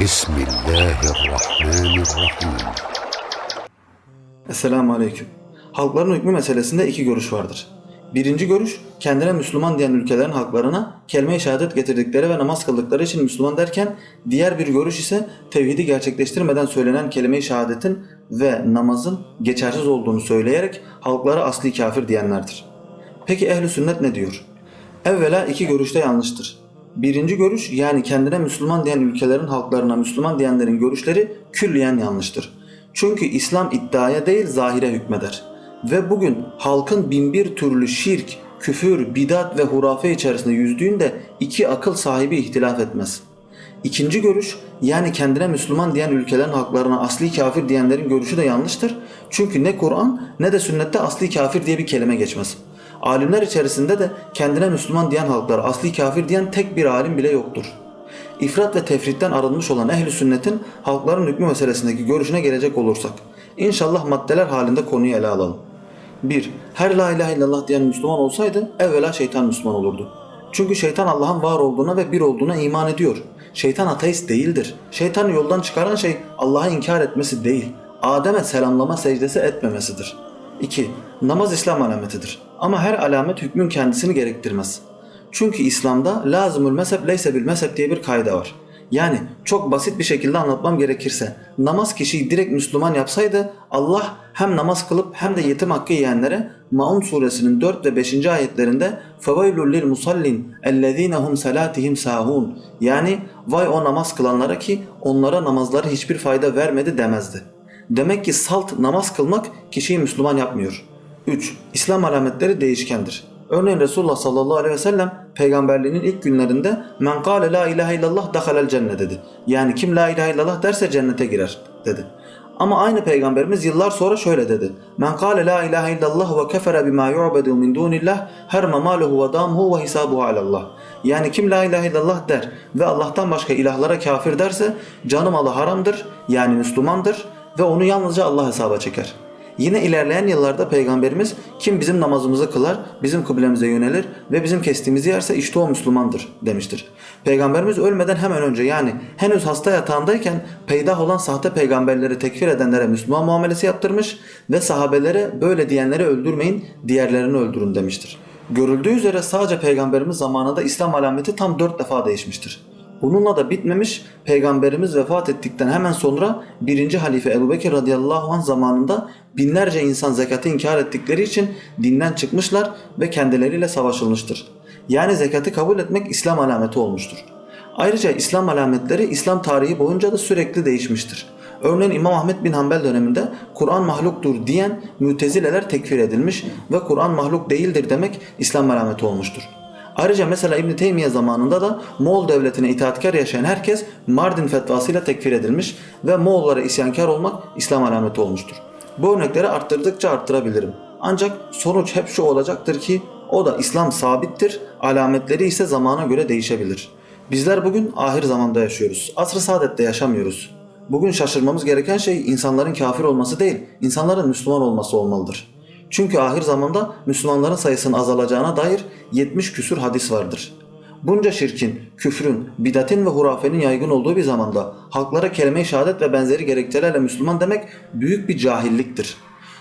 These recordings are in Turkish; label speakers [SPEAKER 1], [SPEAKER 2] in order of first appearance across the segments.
[SPEAKER 1] Bismillahirrahmanirrahim.
[SPEAKER 2] Esselamu Aleyküm. Halkların hükmü meselesinde iki görüş vardır. Birinci görüş, kendine Müslüman diyen ülkelerin halklarına kelime-i şehadet getirdikleri ve namaz kıldıkları için Müslüman derken, diğer bir görüş ise tevhidi gerçekleştirmeden söylenen kelime-i şehadetin ve namazın geçersiz olduğunu söyleyerek halklara asli kafir diyenlerdir. Peki ehli sünnet ne diyor? Evvela iki görüşte yanlıştır. Birinci görüş yani kendine Müslüman diyen ülkelerin halklarına Müslüman diyenlerin görüşleri külliyen yanlıştır. Çünkü İslam iddiaya değil zahire hükmeder. Ve bugün halkın binbir türlü şirk, küfür, bidat ve hurafe içerisinde yüzdüğünde iki akıl sahibi ihtilaf etmez. İkinci görüş yani kendine Müslüman diyen ülkelerin halklarına asli kafir diyenlerin görüşü de yanlıştır. Çünkü ne Kur'an ne de sünnette asli kafir diye bir kelime geçmez. Alimler içerisinde de kendine Müslüman diyen halklar asli kafir diyen tek bir alim bile yoktur. İfrat ve tefritten arınmış olan ehli sünnetin halkların hükmü meselesindeki görüşüne gelecek olursak. İnşallah maddeler halinde konuyu ele alalım. 1. Her la ilahe illallah diyen Müslüman olsaydı evvela şeytan Müslüman olurdu. Çünkü şeytan Allah'ın var olduğuna ve bir olduğuna iman ediyor. Şeytan ateist değildir. Şeytanı yoldan çıkaran şey Allah'ı inkar etmesi değil, Adem'e selamlama secdesi etmemesidir. 2. Namaz İslam alametidir. Ama her alamet hükmün kendisini gerektirmez. Çünkü İslam'da lazımül mezhep leyse bil mezhep diye bir kaide var. Yani çok basit bir şekilde anlatmam gerekirse namaz kişiyi direkt Müslüman yapsaydı Allah hem namaz kılıp hem de yetim hakkı yiyenlere Maun suresinin 4 ve 5. ayetlerinde فَوَيْلُ لِلْمُصَلِّينَ اَلَّذ۪ينَ هُمْ سَلَاتِهِمْ سَاهُونَ Yani vay o namaz kılanlara ki onlara namazları hiçbir fayda vermedi demezdi. Demek ki salt namaz kılmak kişiyi Müslüman yapmıyor. 3. İslam alametleri değişkendir. Örneğin Resulullah sallallahu aleyhi ve sellem peygamberliğinin ilk günlerinde men kâle la ilahe illallah dakhalel cennet dedi. Yani kim la ilahe illallah derse cennete girer dedi. Ama aynı peygamberimiz yıllar sonra şöyle dedi. Men kâle la ilahe illallah ve kefere bima yu'bedu min dunillah herme maluhu ve damuhu ve hisabuhu alallah. Yani kim la ilahe illallah der ve Allah'tan başka ilahlara kafir derse canı malı haramdır yani Müslümandır ve onu yalnızca Allah hesaba çeker. Yine ilerleyen yıllarda Peygamberimiz kim bizim namazımızı kılar, bizim kıblemize yönelir ve bizim kestiğimizi yerse işte o Müslümandır demiştir. Peygamberimiz ölmeden hemen önce yani henüz hasta yatağındayken peydah olan sahte peygamberleri tekfir edenlere Müslüman muamelesi yaptırmış ve sahabelere böyle diyenleri öldürmeyin, diğerlerini öldürün demiştir. Görüldüğü üzere sadece Peygamberimiz zamanında İslam alameti tam dört defa değişmiştir. Bununla da bitmemiş, Peygamberimiz vefat ettikten hemen sonra 1. halife Ebu Bekir radıyallahu anh zamanında binlerce insan zekatı inkar ettikleri için dinden çıkmışlar ve kendileriyle savaşılmıştır. Yani zekatı kabul etmek İslam alameti olmuştur. Ayrıca İslam alametleri İslam tarihi boyunca da sürekli değişmiştir. Örneğin İmam Ahmet bin Hanbel döneminde Kur'an mahluktur diyen mütezileler tekfir edilmiş ve Kur'an mahluk değildir demek İslam alameti olmuştur. Ayrıca mesela İbn Teymiye zamanında da Moğol devletine itaatkar yaşayan herkes Mardin fetvasıyla tekfir edilmiş ve Moğollara isyankar olmak İslam alameti olmuştur. Bu örnekleri arttırdıkça arttırabilirim. Ancak sonuç hep şu olacaktır ki o da İslam sabittir, alametleri ise zamana göre değişebilir. Bizler bugün ahir zamanda yaşıyoruz. Asr-ı saadette yaşamıyoruz. Bugün şaşırmamız gereken şey insanların kafir olması değil, insanların Müslüman olması olmalıdır. Çünkü ahir zamanda Müslümanların sayısının azalacağına dair 70 küsür hadis vardır. Bunca şirkin, küfrün, bidatin ve hurafenin yaygın olduğu bir zamanda halklara kelime-i şehadet ve benzeri gerekçelerle Müslüman demek büyük bir cahilliktir.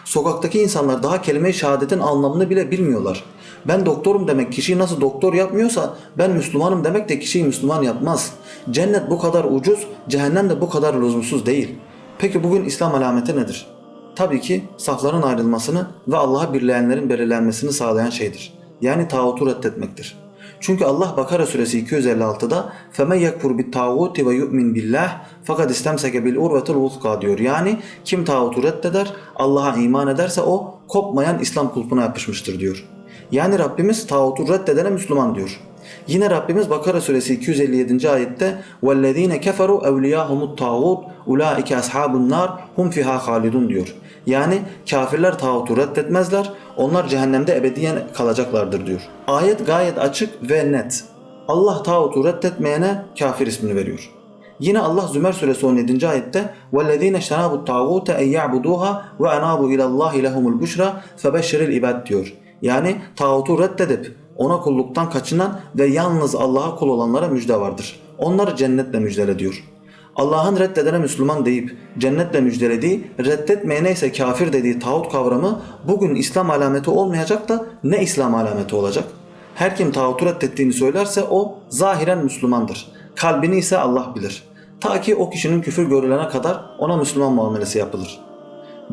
[SPEAKER 2] Sokaktaki insanlar daha kelime-i şehadetin anlamını bile bilmiyorlar. Ben doktorum demek kişiyi nasıl doktor yapmıyorsa ben Müslümanım demek de kişiyi Müslüman yapmaz. Cennet bu kadar ucuz, cehennem de bu kadar lüzumsuz değil. Peki bugün İslam alameti nedir? Tabii ki safların ayrılmasını ve Allah'a birleyenlerin belirlenmesini sağlayan şeydir Yani tağutu reddetmektir. Çünkü Allah Bakara suresi 256'da فَمَنْ يَكْفُرْ بِالْتَاغُوتِ وَيُؤْمِنْ بِاللّٰهِ fakat istemseke bil urvetul vuthka diyor. Yani kim tağutu reddeder, Allah'a iman ederse o kopmayan İslam kulpuna yapışmıştır diyor. Yani Rabbimiz tağutu reddedene Müslüman diyor. Yine Rabbimiz Bakara suresi 257. ayette وَالَّذ۪ينَ كَفَرُوا اَوْلِيَاهُمُ الطَّاغُوتُ اُولَٰئِكَ أَصْحَابُ النَّارِ هُمْ فِيهَا خَالِدُونَ diyor. Yani kafirler tağutu reddetmezler, onlar cehennemde ebediyen kalacaklardır diyor. Ayet gayet açık ve net. Allah tağutu reddetmeyene kafir ismini veriyor. Yine Allah Zümer suresi 17. ayette وَالَّذ۪ينَ اجْتَنَابُوا الطَّاغُوتَ اَنْ يَعْبُدُوهَا وَاَنَابُوا اِلَى اللّٰهِ لَهُمُ الْبُشْرَى فَبَشِّرِ الْاِبَادِ diyor. Yani tağutu reddedip ona kulluktan kaçınan ve yalnız Allah'a kul olanlara müjde vardır. Onları cennetle müjdele diyor. Allah'ın reddedene Müslüman deyip cennetle müjdelediği, reddetmeyene ise kafir dediği tağut kavramı bugün İslam alameti olmayacak da ne İslam alameti olacak? Her kim tağutu reddettiğini söylerse o zahiren Müslümandır. Kalbini ise Allah bilir. Ta ki o kişinin küfür görülene kadar ona Müslüman muamelesi yapılır.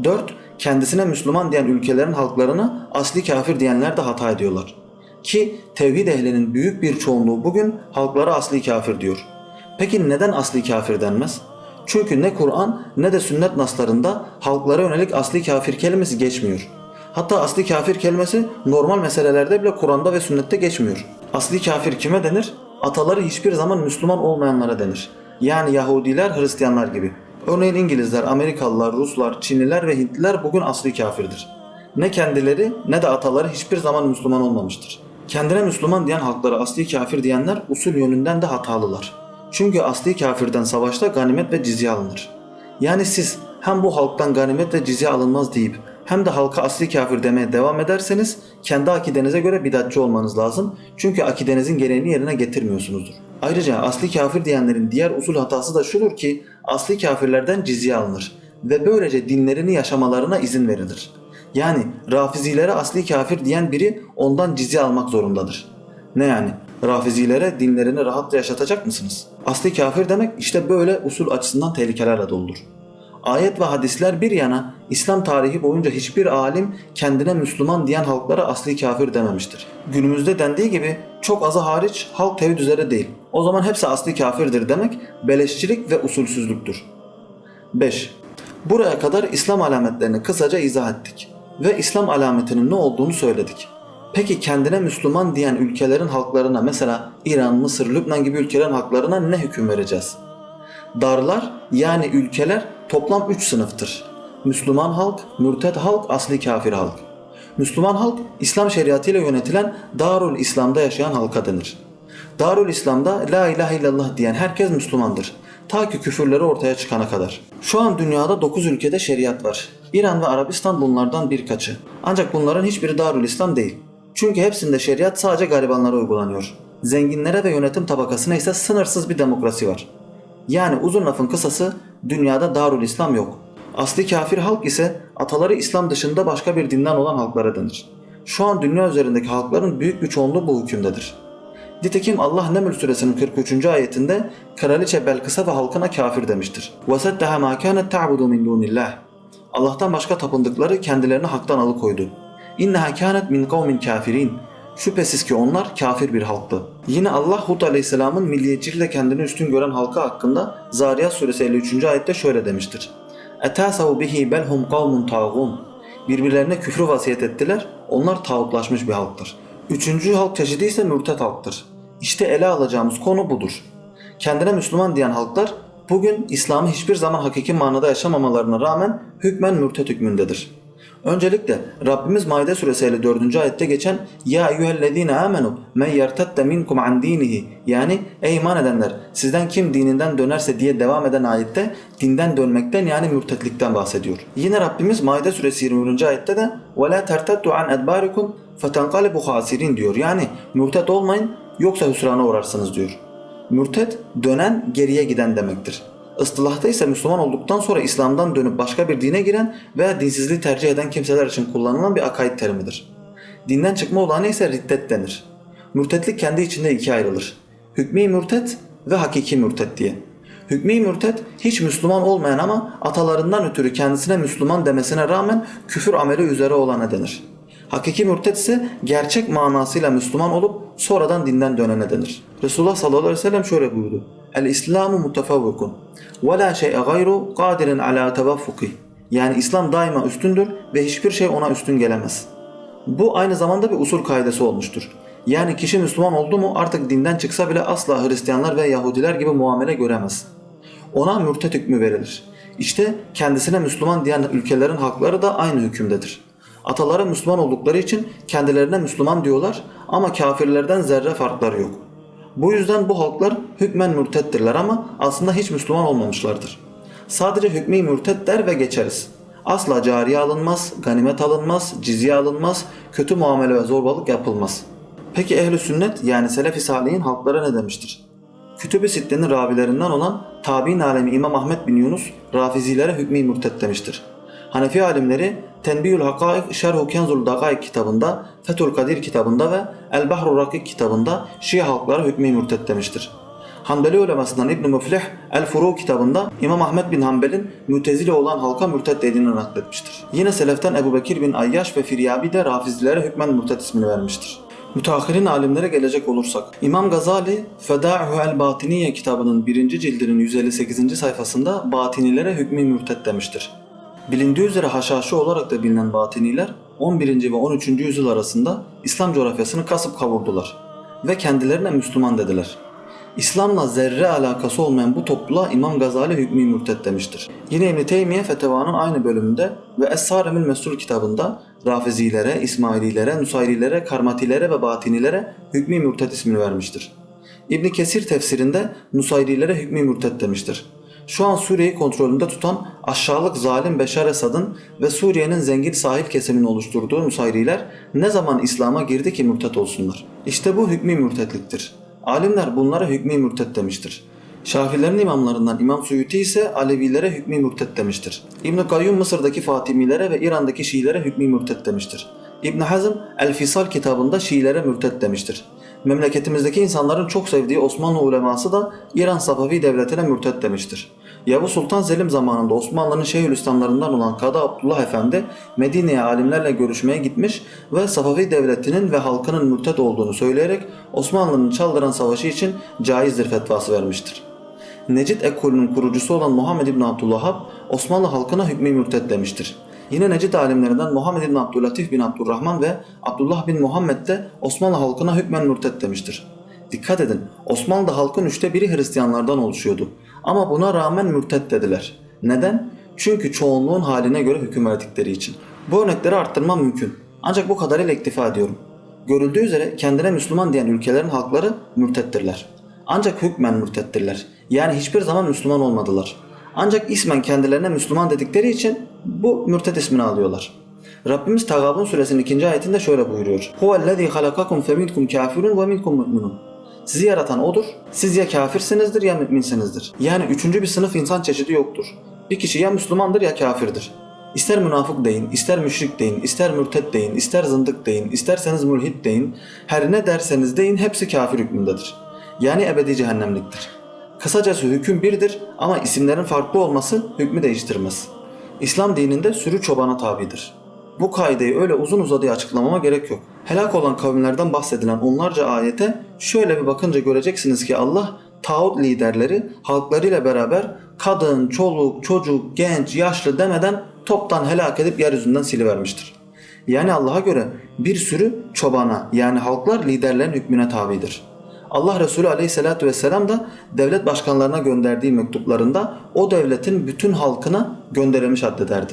[SPEAKER 2] 4. Kendisine Müslüman diyen ülkelerin halklarını asli kafir diyenler de hata ediyorlar. Ki tevhid ehlinin büyük bir çoğunluğu bugün halklara asli kafir diyor. Peki neden asli kafir denmez? Çünkü ne Kur'an ne de sünnet naslarında halklara yönelik asli kafir kelimesi geçmiyor. Hatta asli kafir kelimesi normal meselelerde bile Kur'an'da ve sünnette geçmiyor. Asli kafir kime denir? Ataları hiçbir zaman Müslüman olmayanlara denir. Yani Yahudiler, Hristiyanlar gibi. Örneğin İngilizler, Amerikalılar, Ruslar, Çinliler ve Hintliler bugün asli kafirdir. Ne kendileri ne de ataları hiçbir zaman Müslüman olmamıştır. Kendine Müslüman diyen halklara asli kafir diyenler usul yönünden de hatalılar. Çünkü asli kafirden savaşta ganimet ve cizye alınır. Yani siz hem bu halktan ganimet ve cizye alınmaz deyip hem de halka asli kafir demeye devam ederseniz kendi akidenize göre bidatçı olmanız lazım. Çünkü akidenizin gereğini yerine getirmiyorsunuzdur. Ayrıca asli kafir diyenlerin diğer usul hatası da şudur ki asli kafirlerden cizye alınır ve böylece dinlerini yaşamalarına izin verilir. Yani rafizilere asli kafir diyen biri ondan cizye almak zorundadır. Ne yani? Rafizilere dinlerini rahatça yaşatacak mısınız? Asli kafir demek işte böyle usul açısından tehlikelerle doludur. Ayet ve hadisler bir yana İslam tarihi boyunca hiçbir alim kendine Müslüman diyen halklara asli kafir dememiştir. Günümüzde dendiği gibi çok azı hariç halk tevhid üzere değil. O zaman hepsi asli kafirdir demek beleşçilik ve usulsüzlüktür. 5. Buraya kadar İslam alametlerini kısaca izah ettik ve İslam alametinin ne olduğunu söyledik. Peki kendine Müslüman diyen ülkelerin halklarına mesela İran, Mısır, Lübnan gibi ülkelerin halklarına ne hüküm vereceğiz? Darlar yani ülkeler toplam 3 sınıftır. Müslüman halk, mürted halk, asli kafir halk. Müslüman halk İslam şeriatı ile yönetilen Darul İslam'da yaşayan halka denir. Darul İslam'da La ilahe illallah diyen herkes Müslümandır. Ta ki küfürleri ortaya çıkana kadar. Şu an dünyada 9 ülkede şeriat var. İran ve Arabistan bunlardan birkaçı. Ancak bunların hiçbiri Darul İslam değil. Çünkü hepsinde şeriat sadece garibanlara uygulanıyor. Zenginlere ve yönetim tabakasına ise sınırsız bir demokrasi var. Yani uzun lafın kısası dünyada Darul İslam yok. Asli kafir halk ise ataları İslam dışında başka bir dinden olan halklara denir. Şu an dünya üzerindeki halkların büyük bir çoğunluğu bu hükümdedir. Nitekim Allah Neml suresinin 43. ayetinde Kraliçe Belkıs'a ve halkına kafir demiştir. وَسَدَّهَا مَا كَانَتْ تَعْبُدُ مِنْ دُونِ اللّٰهِ Allah'tan başka tapındıkları kendilerini haktan alıkoydu. İnneha kânet min kavmin kafirin. Şüphesiz ki onlar kafir bir halktı. Yine Allah Hud Aleyhisselam'ın milliyetçilikle kendini üstün gören halka hakkında Zariyat suresi 53. ayette şöyle demiştir. Etâsav bihi belhum kavmun tağun. Birbirlerine küfrü vasiyet ettiler. Onlar tağutlaşmış bir halktır. Üçüncü halk çeşidi ise mürtet halktır. İşte ele alacağımız konu budur. Kendine Müslüman diyen halklar bugün İslam'ı hiçbir zaman hakiki manada yaşamamalarına rağmen hükmen mürtet hükmündedir. Öncelikle Rabbimiz Maide suresi 54. ayette geçen Ya eyyühellezine amenu men yertedde minkum an dinihi yani ey iman edenler sizden kim dininden dönerse diye devam eden ayette dinden dönmekten yani mürtetlikten bahsediyor. Yine Rabbimiz Maide suresi 20. ayette de ve la terteddu an edbarikum fetenqalibu hasirin diyor. Yani mürtet olmayın yoksa hüsrana uğrarsınız diyor. Mürtet dönen geriye giden demektir. Istılahta ise Müslüman olduktan sonra İslam'dan dönüp başka bir dine giren veya dinsizliği tercih eden kimseler için kullanılan bir akaid terimidir. Dinden çıkma olanı ise riddet denir. Mürtetlik kendi içinde ikiye ayrılır. Hükmi mürtet ve hakiki mürtet diye. Hükmi mürtet hiç Müslüman olmayan ama atalarından ötürü kendisine Müslüman demesine rağmen küfür ameli üzere olana denir. Hakiki mürtet ise gerçek manasıyla Müslüman olup sonradan dinden dönene denir. Resulullah sallallahu aleyhi ve sellem şöyle buyurdu. El İslamu mutefavvikun ve la şey'e gayru kadirin ala tevaffuki. Yani İslam daima üstündür ve hiçbir şey ona üstün gelemez. Bu aynı zamanda bir usul kaidesi olmuştur. Yani kişi Müslüman oldu mu artık dinden çıksa bile asla Hristiyanlar ve Yahudiler gibi muamele göremez. Ona mürtet hükmü verilir. İşte kendisine Müslüman diyen ülkelerin halkları da aynı hükümdedir. Ataları Müslüman oldukları için kendilerine Müslüman diyorlar ama kafirlerden zerre farkları yok. Bu yüzden bu halklar hükmen mürtettirler ama aslında hiç Müslüman olmamışlardır. Sadece hükmü mürtet der ve geçeriz. Asla cariye alınmaz, ganimet alınmaz, cizye alınmaz, kötü muamele ve zorbalık yapılmaz. Peki ehli sünnet yani selef-i salihin halklara ne demiştir? Kütüb-i Sitte'nin ravilerinden olan tabi'in alemi İmam Ahmet bin Yunus Rafizilere hükmü mürtet demiştir. Hanefi alimleri Tenbihül Hakaik Şerhu Kenzul Dagaik kitabında, Fethül Kadir kitabında ve El Bahrul Rakik kitabında Şia halklara hükmü mürtet demiştir. Hanbeli ulemasından İbn Muflih El Furu kitabında İmam Ahmet bin Hanbel'in mütezile olan halka mürted dediğini nakletmiştir. Yine Seleften Ebu Bekir bin Ayyaş ve Firyabi de Rafizlilere hükmen mürted ismini vermiştir. Müteahhirin alimlere gelecek olursak, İmam Gazali Feda'uhu el Batiniye kitabının 1. cildinin 158. sayfasında batinilere hükmü mürted demiştir. Bilindiği üzere haşhaşı olarak da bilinen batiniler 11. ve 13. yüzyıl arasında İslam coğrafyasını kasıp kavurdular ve kendilerine Müslüman dediler. İslam'la zerre alakası olmayan bu topluluğa İmam Gazali hükmü mürted demiştir. Yine İbn Teymiye Feteva'nın aynı bölümünde ve Es-Saremül Mesul kitabında Rafizilere, İsmaililere, Nusayrilere, Karmatilere ve Batinilere hükmü mürted ismini vermiştir. İbn Kesir tefsirinde Nusayrilere hükmü mürted demiştir. Şu an Suriye'yi kontrolünde tutan aşağılık zalim Beşar Esad'ın ve Suriye'nin zengin sahil kesimini oluşturduğu Nusayriler ne zaman İslam'a girdi ki mürtet olsunlar? İşte bu hükmü mürtetliktir. Alimler bunlara hükmü mürtet demiştir. Şafilerin imamlarından İmam Suyuti ise Alevilere hükmü mürtet demiştir. İbn Kayyum Mısır'daki Fatimilere ve İran'daki Şiilere hükmü mürtet demiştir. İbn Hazm El Fisal kitabında Şiilere mürtet demiştir. Memleketimizdeki insanların çok sevdiği Osmanlı uleması da İran Safavi devletine mürtet demiştir. Yavuz Sultan Selim zamanında Osmanlı'nın Şeyhülislamlarından olan Kadı Abdullah Efendi Medine'ye alimlerle görüşmeye gitmiş ve Safavi devletinin ve halkının mürtet olduğunu söyleyerek Osmanlı'nın Çaldıran Savaşı için caizdir fetvası vermiştir. Necid ekolünün kurucusu olan Muhammed İbn Abdülvahhab Osmanlı halkına hükmü mürted demiştir. Yine Necid alimlerinden Muhammed İbn Abdülatif bin Abdurrahman ve Abdullah bin Muhammed de Osmanlı halkına hükmen mürted demiştir. Dikkat edin Osmanlı halkın üçte biri Hristiyanlardan oluşuyordu. Ama buna rağmen mürted dediler. Neden? Çünkü çoğunluğun haline göre hüküm verdikleri için. Bu örnekleri arttırmam mümkün. Ancak bu kadarıyla iktifa ediyorum. Görüldüğü üzere kendine Müslüman diyen ülkelerin halkları mürtettirler. Ancak hükmen mürtettirler. Yani hiçbir zaman Müslüman olmadılar. Ancak ismen kendilerine Müslüman dedikleri için bu mürtet ismini alıyorlar. Rabbimiz Tagabun suresinin ikinci ayetinde şöyle buyuruyor. Huvellezî halakakum feminkum kafirun ve minkum mu'minun. Sizi yaratan odur. Siz ya kafirsinizdir ya müminsinizdir. Yani üçüncü bir sınıf insan çeşidi yoktur. Bir kişi ya Müslümandır ya kafirdir. İster münafık deyin, ister müşrik deyin, ister mürtet deyin, ister zındık deyin, isterseniz mülhit deyin. Her ne derseniz deyin hepsi kafir hükmündedir. Yani ebedi cehennemliktir. Kısacası hüküm birdir ama isimlerin farklı olması hükmü değiştirmez. İslam dininde sürü çobana tabidir. Bu kaideyi öyle uzun uzadıya açıklamama gerek yok. Helak olan kavimlerden bahsedilen onlarca ayete şöyle bir bakınca göreceksiniz ki Allah tağut liderleri halklarıyla beraber kadın, çoluk, çocuk, genç, yaşlı demeden toptan helak edip yeryüzünden silivermiştir. Yani Allah'a göre bir sürü çobana yani halklar liderlerin hükmüne tabidir. Allah Resulü Aleyhisselatü vesselam da devlet başkanlarına gönderdiği mektuplarında o devletin bütün halkına gönderilmiş addederdi.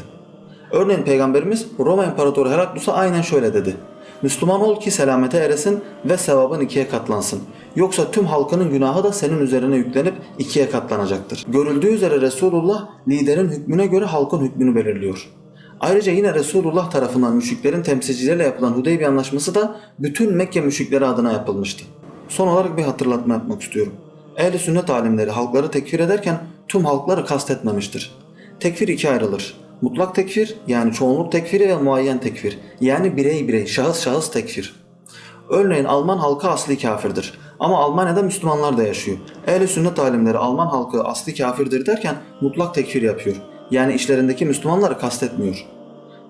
[SPEAKER 2] Örneğin Peygamberimiz Roma İmparatoru Heraklus'a aynen şöyle dedi. Müslüman ol ki selamete eresin ve sevabın ikiye katlansın. Yoksa tüm halkının günahı da senin üzerine yüklenip ikiye katlanacaktır. Görüldüğü üzere Resulullah liderin hükmüne göre halkın hükmünü belirliyor. Ayrıca yine Resulullah tarafından müşriklerin temsilcileriyle yapılan Hudeybiye Anlaşması da bütün Mekke müşrikleri adına yapılmıştı. Son olarak bir hatırlatma yapmak istiyorum. Ehl-i sünnet alimleri halkları tekfir ederken tüm halkları kastetmemiştir. Tekfir ikiye ayrılır. Mutlak tekfir yani çoğunluk tekfiri ve muayyen tekfir yani birey birey şahıs şahıs tekfir. Örneğin Alman halkı asli kafirdir. Ama Almanya'da Müslümanlar da yaşıyor. Ehl-i sünnet alimleri Alman halkı asli kafirdir derken mutlak tekfir yapıyor. Yani işlerindeki Müslümanları kastetmiyor.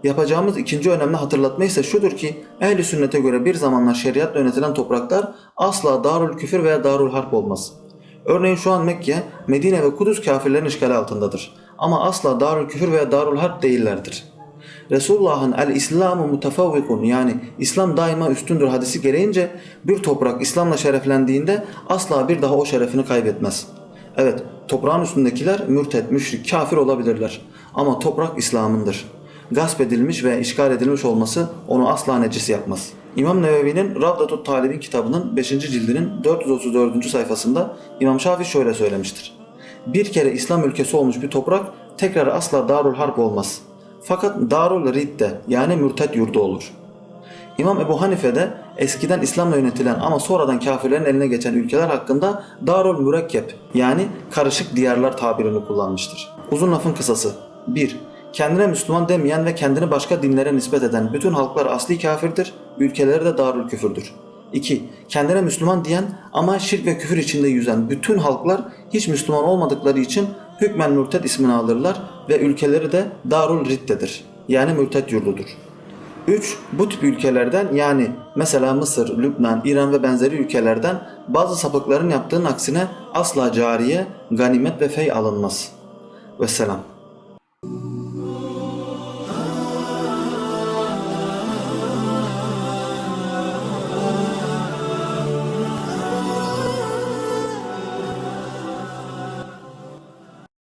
[SPEAKER 2] Yapacağımız ikinci önemli hatırlatma ise şudur ki ehli sünnete göre bir zamanlar şeriatla yönetilen topraklar asla darul küfür veya darul harp olmaz. Örneğin şu an Mekke, Medine ve Kudüs kafirlerin işgali altındadır. Ama asla darul küfür veya darul harp değillerdir. Resulullah'ın el İslamu mutefavvikun yani İslam daima üstündür hadisi gereğince bir toprak İslam'la şereflendiğinde asla bir daha o şerefini kaybetmez. Evet toprağın üstündekiler mürtet, müşrik, kafir olabilirler. Ama toprak İslam'ındır gasp edilmiş ve işgal edilmiş olması onu asla necis yapmaz. İmam Nevevi'nin Ravdatut Talib'in kitabının 5. cildinin 434. sayfasında İmam Şafii şöyle söylemiştir. Bir kere İslam ülkesi olmuş bir toprak tekrar asla Darul Harp olmaz. Fakat Darul Ridde yani mürtet yurdu olur. İmam Ebu Hanife de eskiden İslam'la yönetilen ama sonradan kafirlerin eline geçen ülkeler hakkında Darul Mürekkep yani karışık diyarlar tabirini kullanmıştır. Uzun lafın kısası 1. Kendine Müslüman demeyen ve kendini başka dinlere nispet eden bütün halklar asli kafirdir, ülkeleri de darül küfürdür. 2. Kendine Müslüman diyen ama şirk ve küfür içinde yüzen bütün halklar hiç Müslüman olmadıkları için hükmen mürted ismini alırlar ve ülkeleri de Darul Ridde'dir. Yani mürted yurdudur. 3. Bu tip ülkelerden yani mesela Mısır, Lübnan, İran ve benzeri ülkelerden bazı sapıkların yaptığının aksine asla cariye, ganimet ve fey alınmaz. Vesselam.